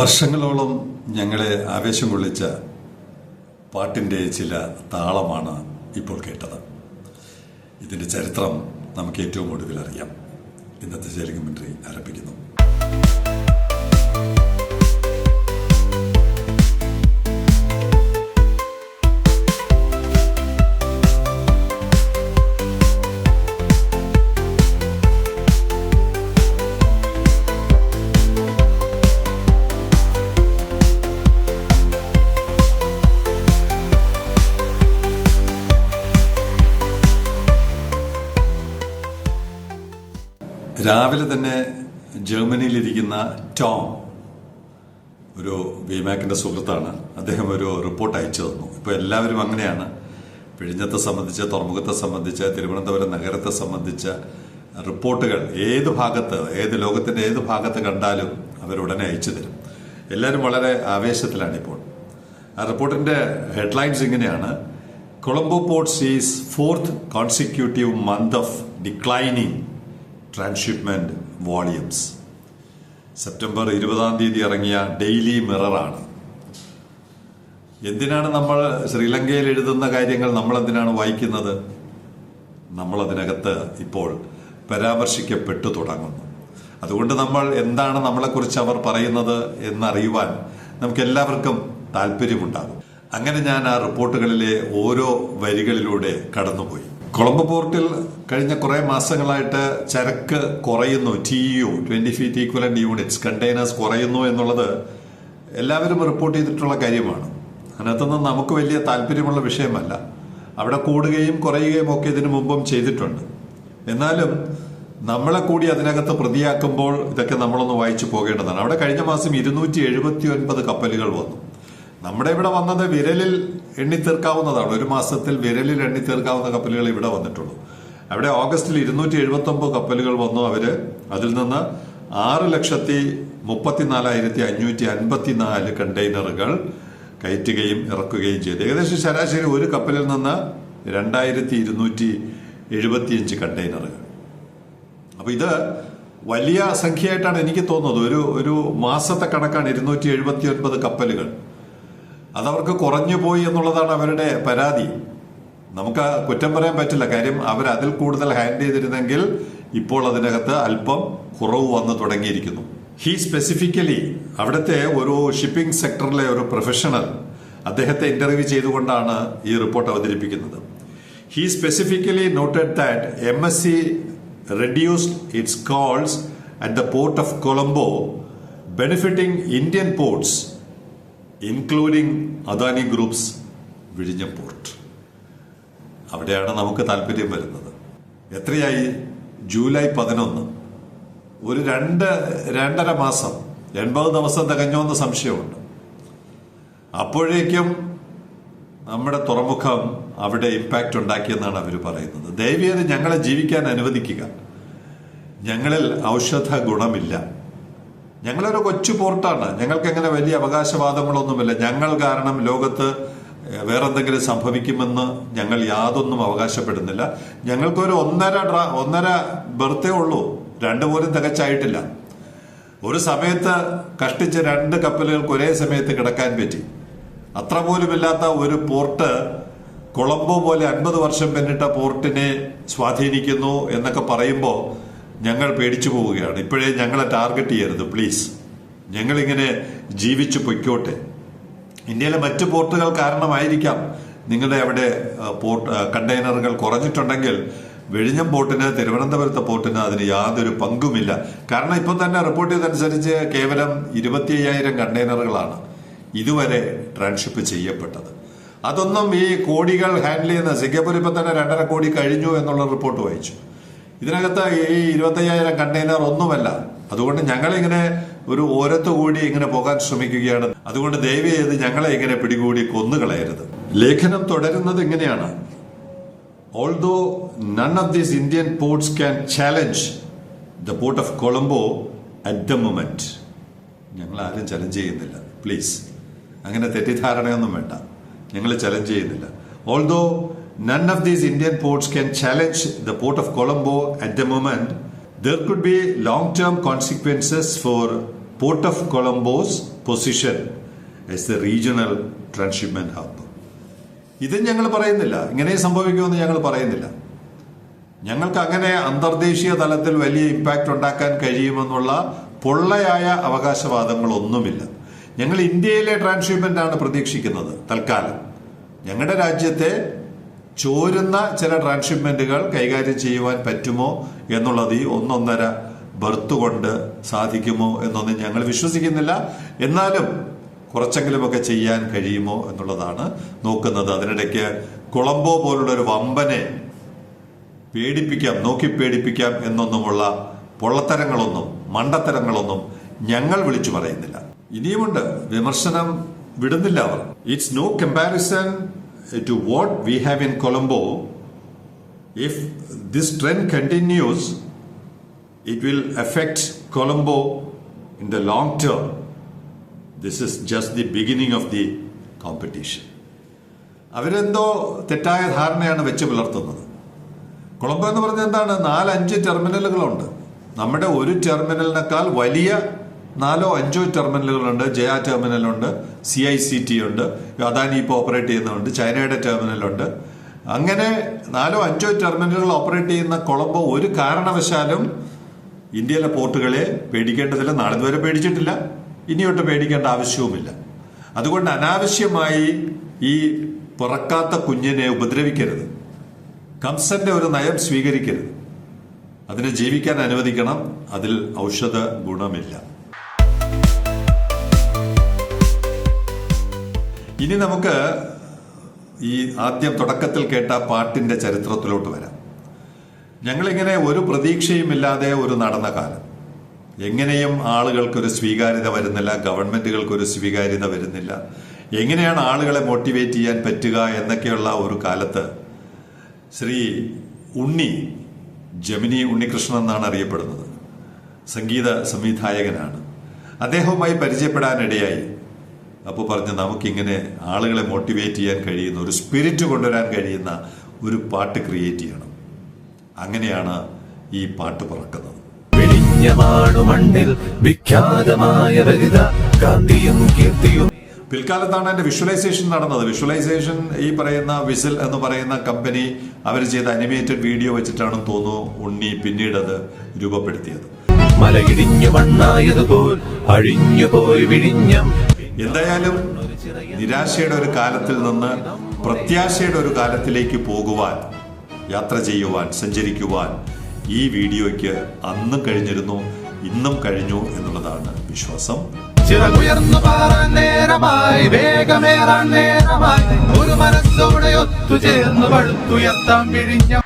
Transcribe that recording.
വർഷങ്ങളോളം ഞങ്ങളെ ആവേശം കൊള്ളിച്ച പാട്ടിന്റെ ചില താളമാണ് ഇപ്പോൾ കേട്ടത്. ഇതിന്റെ ചരിത്രം നമുക്ക് ഏറ്റവും ഒടുവിൽ അറിയാം. ഇന്നത്തെ മന്ത്രി ആരംഭിക്കുന്നു. രാവിലെ തന്നെ ജർമ്മനിയിലിരിക്കുന്ന ടോം ഒരു വിമാക്കിന്റെ സുഹൃത്താണ്. അദ്ദേഹം ഒരു റിപ്പോർട്ട് അയച്ചു തന്നു. ഇപ്പോൾ എല്ലാവരും അങ്ങനെയാണ്. പിഴിഞ്ഞത്തെ സംബന്ധിച്ച് തുറമുഖത്തെ സംബന്ധിച്ച് തിരുവനന്തപുരം നഗരത്തെ സംബന്ധിച്ച റിപ്പോർട്ടുകൾ ഏത് ഭാഗത്ത് ഏത് ലോകത്തിന്റെ ഏത് ഭാഗത്ത് കണ്ടാലും അവരുടനെ അയച്ചു തരും. എല്ലാവരും വളരെ ആവേശത്തിലാണ് ഇപ്പോൾ. ആ റിപ്പോർട്ടിന്റെ ഹെഡ്ലൈൻസ് ഇങ്ങനെയാണ്. Colombo port is fourth consecutive month of declining. Transshipment volumes September ഇരുപതാം തീയതി ഇറങ്ങിയ ഡെയിലി മിററാണ്. എന്തിനാണ് നമ്മൾ ശ്രീലങ്കയിൽ എഴുതുന്ന കാര്യങ്ങൾ നമ്മൾ എന്തിനാണ് വായിക്കുന്നത്? നമ്മൾ അതിനകത്ത് ഇപ്പോൾ പരാമർശിക്കപ്പെട്ടു തുടങ്ങുന്നു. അതുകൊണ്ട് നമ്മൾ എന്താണ് നമ്മളെക്കുറിച്ച് അവർ പറയുന്നത് എന്നറിയുവാൻ നമുക്ക് എല്ലാവർക്കും താല്പര്യമുണ്ടാകും. അങ്ങനെ ഞാൻ ആ റിപ്പോർട്ടുകളിലെ ഓരോ വരികളിലൂടെ കടന്നുപോയി. കൊളംബോ പോർട്ടിൽ കഴിഞ്ഞ കുറെ മാസങ്ങളായിട്ട് ചരക്ക് കുറയുന്നു. T U twenty feet equivalent units containers കുറയുന്നു എന്നുള്ളത് എല്ലാവരും റിപ്പോർട്ട് ചെയ്തിട്ടുള്ള കാര്യമാണ്. അതിനകത്തൊന്നും നമുക്ക് വലിയ താല്പര്യമുള്ള വിഷയമല്ല. അവിടെ കൂടുകയും കുറയുകയും ഒക്കെ ഇതിനു മുമ്പും ചെയ്തിട്ടുണ്ട്. എന്നാലും നമ്മളെ കൂടി അതിനകത്ത് പ്രതിയാക്കുമ്പോൾ ഇതൊക്കെ നമ്മളൊന്ന് വായിച്ചു പോകേണ്ടതാണ്. അവിടെ കഴിഞ്ഞ മാസം ഇരുന്നൂറ്റി എഴുപത്തി ഒൻപത് കപ്പലുകൾ വന്നു. നമ്മുടെ ഇവിടെ വന്നത് വിരലിൽ എണ്ണി തീർക്കാവുന്നതാണ്. ഒരു മാസത്തിൽ വിരലിൽ എണ്ണി തീർക്കാവുന്ന കപ്പലുകൾ ഇവിടെ വന്നിട്ടുള്ളൂ. അവിടെ ഓഗസ്റ്റിൽ ഇരുന്നൂറ്റി എഴുപത്തി ഒമ്പത് കപ്പലുകൾ വന്നു അവർ. അതിൽ നിന്ന് ആറ് ലക്ഷത്തി മുപ്പത്തിനാലായിരത്തി അഞ്ഞൂറ്റി അൻപത്തിനാല് കണ്ടെയ്നറുകൾ കയറ്റുകയും ഇറക്കുകയും ചെയ്തു. ഏകദേശം ശരാശരി ഒരു കപ്പലിൽ നിന്ന് രണ്ടായിരത്തി ഇരുന്നൂറ്റി എഴുപത്തിയഞ്ച് കണ്ടെയ്നറുകൾ. അപ്പൊ ഇത് വലിയ സംഖ്യയായിട്ടാണ് എനിക്ക് തോന്നുന്നത്. ഒരു ഒരു മാസത്തെ കണക്കാണ് ഇരുന്നൂറ്റി എഴുപത്തി ഒൻപത് കപ്പലുകൾ. അതവർക്ക് കുറഞ്ഞു പോയി എന്നുള്ളതാണ് അവരുടെ പരാതി. നമുക്ക് കുറ്റം പറയാൻ പറ്റില്ല. കാര്യം അവർ അതിൽ കൂടുതൽ ഹാൻഡ് ചെയ്തിരുന്നെങ്കിൽ ഇപ്പോൾ അതിനകത്ത് അല്പം കുറവ് വന്ന് തുടങ്ങിയിരിക്കുന്നു. ഹീ സ്പെസിഫിക്കലി അവിടുത്തെ ഒരു ഷിപ്പിംഗ് സെക്ടറിലെ ഒരു പ്രൊഫഷണൽ അദ്ദേഹത്തെ ഇന്റർവ്യൂ ചെയ്തുകൊണ്ടാണ് ഈ റിപ്പോർട്ട് അവതരിപ്പിക്കുന്നത്. He specifically noted that M S C reduced its calls at the port of Colombo benefiting Indian ports, including Adani group's വിഴിഞ്ഞ port അവിടെയാണ് നമുക്ക് താല്പര്യം വരുന്നത്. എത്രയായി? ജൂലൈ പതിനൊന്ന്. ഒരു രണ്ട് രണ്ടര മാസം എൺപത് ദിവസം തികഞ്ഞോന്ന് സംശയമുണ്ട്. അപ്പോഴേക്കും നമ്മുടെ തുറമുഖം അവിടെ ഇമ്പാക്റ്റ് ഉണ്ടാക്കിയെന്നാണ് അവർ പറയുന്നത്. ദയവേത് ഞങ്ങളെ ജീവിക്കാൻ അനുവദിക്കുക. ഞങ്ങളിൽ ഔഷധ ഗുണമില്ല ഞങ്ങളൊരു കൊച്ചു പോർട്ടാണ്. ഞങ്ങൾക്ക് എങ്ങനെ വലിയ അവകാശവാദങ്ങളൊന്നുമില്ല. ഞങ്ങൾ കാരണം ലോകത്ത് വേറെന്തെങ്കിലും സംഭവിക്കുമെന്ന് ഞങ്ങൾ യാതൊന്നും അവകാശപ്പെടുന്നില്ല. ഞങ്ങൾക്കൊരു ഒന്നര ഡ്രാ ഒന്നര ബർത്തേ ഉള്ളൂ. രണ്ടു പോലും തികച്ചായിട്ടില്ല. ഒരു സമയത്ത് കഷ്ടിച്ച് രണ്ട് കപ്പലുകൾക്ക് ഒരേ സമയത്ത് കിടക്കാൻ പറ്റി. അത്ര പോലുമില്ലാത്ത ഒരു പോർട്ട് കൊളംബോ പോലെ അൻപത് വർഷം പിന്നിട്ട പോർട്ടിനെ സ്വാധീനിക്കുന്നു എന്നൊക്കെ പറയുമ്പോൾ ഞങ്ങൾ പേടിച്ചു പോവുകയാണ്. ഇപ്പോഴേ ഞങ്ങളെ ടാർഗറ്റ് ചെയ്യരുത് പ്ലീസ് ഞങ്ങളിങ്ങനെ ജീവിച്ചു പൊയ്ക്കോട്ടെ. ഇന്ത്യയിലെ മറ്റു പോർട്ടുകൾ കാരണമായിരിക്കാം. നിങ്ങളുടെ അവിടെ പോർട്ട് കണ്ടെയ്നറുകൾ കുറഞ്ഞിട്ടുണ്ടെങ്കിൽ വെഴിഞ്ഞം പോർട്ടിന് തിരുവനന്തപുരത്തെ പോർട്ടിന് അതിന് യാതൊരു പങ്കുമില്ല. കാരണം ഇപ്പോൾ തന്നെ റിപ്പോർട്ട് ചെയ്തനുസരിച്ച് കേവലം ഇരുപത്തി അയ്യായിരം കണ്ടെയ്നറുകളാണ് ഇതുവരെ ട്രാൻഷിപ്പ് ചെയ്യപ്പെട്ടത്. അതൊന്നും ഈ കോടികൾ ഹാൻഡിൽ ചെയ്യുന്ന സിംഗപ്പൂർ ഇപ്പം തന്നെ രണ്ടര കോടി കഴിഞ്ഞു എന്നുള്ള റിപ്പോർട്ട് വായിച്ചു. ഇതിനകത്ത് ഈ ഇരുപത്തയ്യായിരം കണ്ടെയ്നർ ഒന്നുമല്ല. അതുകൊണ്ട് ഞങ്ങളിങ്ങനെ ഒരു ഓരത്ത് കൂടി ഇങ്ങനെ പോകാൻ ശ്രമിക്കുകയാണ്. അതുകൊണ്ട് ദയവ് ചെയ്ത് ഞങ്ങളെ ഇങ്ങനെ പിടികൂടി കൊന്നുകളയരുത്. ലേഖനം തുടരുന്നത് ഇങ്ങനെയാണ്. Although none of these Indian ports can challenge the port of Colombo at the moment ഞങ്ങൾ ആരും ചലഞ്ച് ചെയ്യുന്നില്ല. പ്ലീസ് അങ്ങനെ തെറ്റിദ്ധാരണയൊന്നും വേണ്ട. ഞങ്ങൾ ചലഞ്ച് ചെയ്യുന്നില്ല. Although none of these Indian ports can challenge the port of Colombo at the moment, there could be long term consequences for Port of Colombo's position as the regional transshipment hub. ഇത് ഞങ്ങൾ പറയുന്നില്ല. ഇങ്ങനെ സംഭവിക്കുമെന്ന് ഞങ്ങൾ പറയുന്നില്ല. ഞങ്ങൾക്ക് അങ്ങനെ അന്തർദേശീയ തലത്തിൽ വലിയ ഇമ്പാക്റ്റ് ഉണ്ടാക്കാൻ കഴിയുമെന്നുള്ള പൊള്ളയായ അവകാശവാദങ്ങളൊന്നുമില്ല. ഞങ്ങൾ ഇന്ത്യയിലെ ട്രാൻസ്ഷിപ്മെന്റ് ആണ് പ്രതീക്ഷിക്കുന്നത് തൽക്കാലം. ഞങ്ങളുടെ രാജ്യത്തെ ചോരുന്ന ചില ട്രാൻസ്ഷിപ്മെന്റുകൾ കൈകാര്യം ചെയ്യുവാൻ പറ്റുമോ എന്നുള്ളത് ഈ ഒന്നൊന്നര ബർത്ത് കൊണ്ട് സാധിക്കുമോ എന്നൊന്നും ഞങ്ങൾ വിശ്വസിക്കുന്നില്ല. എന്നാലും കുറച്ചെങ്കിലുമൊക്കെ ചെയ്യാൻ കഴിയുമോ എന്നുള്ളതാണ് നോക്കുന്നത്. അതിനിടയ്ക്ക് കൊളംബോ പോലുള്ള ഒരു വമ്പനെ പേടിപ്പിക്കാം നോക്കി പേടിപ്പിക്കാം എന്നൊന്നുമുള്ള പൊള്ളത്തരങ്ങളൊന്നും മണ്ടത്തരങ്ങളൊന്നും ഞങ്ങൾ വിളിച്ചു പറയുന്നില്ല. ഇനിയുമുണ്ട്. വിമർശനം വിടുന്നില്ല അവർ. It's no comparison to what we have in Colombo if this trend continues it will affect Colombo in the long term this is just the beginning of the competition അവരെന്തോ തെറ്റായ ധാരണയാണ് വെച്ച് പുലർത്തുന്നത്. കൊളംബോ എന്ന് പറഞ്ഞാൽ എന്താണ്? നാലഞ്ച് ടെർമിനലുകളുണ്ട്. നമ്മുടെ ഒരു ടെർമിനലിനേക്കാൾ വലിയ നാലോ അഞ്ചോ ടെർമിനലുകളുണ്ട് ജയ ടെർമിനലുണ്ട് സി ഐ സി ടി ഉണ്ട് അദാനി ഇപ്പോൾ ഓപ്പറേറ്റ് ചെയ്യുന്നുണ്ട് ചൈനയുടെ ടെർമിനലുണ്ട്. അങ്ങനെ നാലോ അഞ്ചോ ടെർമിനലുകൾ ഓപ്പറേറ്റ് ചെയ്യുന്ന കൊളംബോ ഒരു കാരണവശാലും ഇന്ത്യയിലെ പോർട്ടുകളെ പേടിക്കേണ്ടതില്ല. നാളെ ഇതുവരെ പേടിച്ചിട്ടില്ല. ഇനിയൊട്ട് പേടിക്കേണ്ട ആവശ്യവുമില്ല. അതുകൊണ്ട് അനാവശ്യമായി ഈ പിറക്കാത്ത കുഞ്ഞിനെ ഉപദ്രവിക്കരുത്. കംസന്റെ ഒരു നയം സ്വീകരിക്കരുത്. അതിനെ ജീവിക്കാൻ അനുവദിക്കണം. അതിൽ ഔഷധ ഗുണമില്ല. ഇനി നമുക്ക് ഈ ആദ്യം തുടക്കത്തിൽ കേട്ട പാട്ടിന്റെ ചരിത്രത്തിലോട്ട് വരാം. ഞങ്ങളിങ്ങനെ ഒരു പ്രതീക്ഷയുമില്ലാതെ ഒരു നടന്ന കാലം. എങ്ങനെയും ആളുകൾക്കൊരു സ്വീകാര്യത വരുന്നില്ല ഗവൺമെന്റുകൾക്കൊരു സ്വീകാര്യത വരുന്നില്ല. എങ്ങനെയാണ് ആളുകളെ മോട്ടിവേറ്റ് ചെയ്യാൻ പറ്റുക എന്നൊക്കെയുള്ള ഒരു കാലത്ത് ശ്രീ ഉണ്ണി ജമിനി ഉണ്ണികൃഷ്ണൻ എന്നാണ് അറിയപ്പെടുന്നത്. സംഗീത സംവിധായകനാണ്. അദ്ദേഹവുമായി പരിചയപ്പെടാനിടയായി. അപ്പോൾ പറഞ്ഞു നമുക്കിങ്ങനെ ആളുകളെ മോട്ടിവേറ്റ് ചെയ്യാൻ കഴിയുന്ന ഒരു സ്പിരിറ്റ് കൊണ്ടുവരാൻ കഴിയുന്ന ഒരു പാട്ട് ക്രിയേറ്റ് ചെയ്യണം. അങ്ങനെയാണ് ഈ പാട്ട് പറക്കുന്നത്. മണ്ണിൽ വിഖ്യാതമായ കാന്തിയും കീർത്തിയും. പിൽക്കാലത്താണ് എന്റെ വിഷ്വലൈസേഷൻ നടന്നത്. വിഷ്വലൈസേഷൻ ഈ പറയുന്ന വിസിൽ എന്ന് പറയുന്ന കമ്പനി അവർ ചെയ്ത അനിമേറ്റഡ് വീഡിയോ വെച്ചിട്ടാണ് തോന്നുന്നു ഉണ്ണി പിന്നീട് അത് രൂപപ്പെടുത്തിയത്. മലയിടിഞ്ഞു മണ്ണായതുപോൽ അഴിഞ്ഞു പോയി വിഴിഞ്ഞം എന്തായാലും നിരാശയുടെ ഒരു കാലത്തിൽ നിന്ന് പ്രത്യാശയുടെ ഒരു കാലത്തിലേക്ക് പോകുവാൻ യാത്ര ചെയ്യുവാൻ സഞ്ചരിക്കുവാൻ ഈ വീഡിയോയ്ക്ക് അന്നും കഴിഞ്ഞിരുന്നു ഇന്നും കഴിഞ്ഞു എന്നുള്ളതാണ് വിശ്വാസം. ചിറകുയർന്നു പാറാൻ നേരമായി വേഗമേറാൻ നേരമായി ഒരു മനസ്സോടെ ഒത്തുചേർന്ന് പഴുത്തുയർത്താൻ വിഴിഞ്ഞം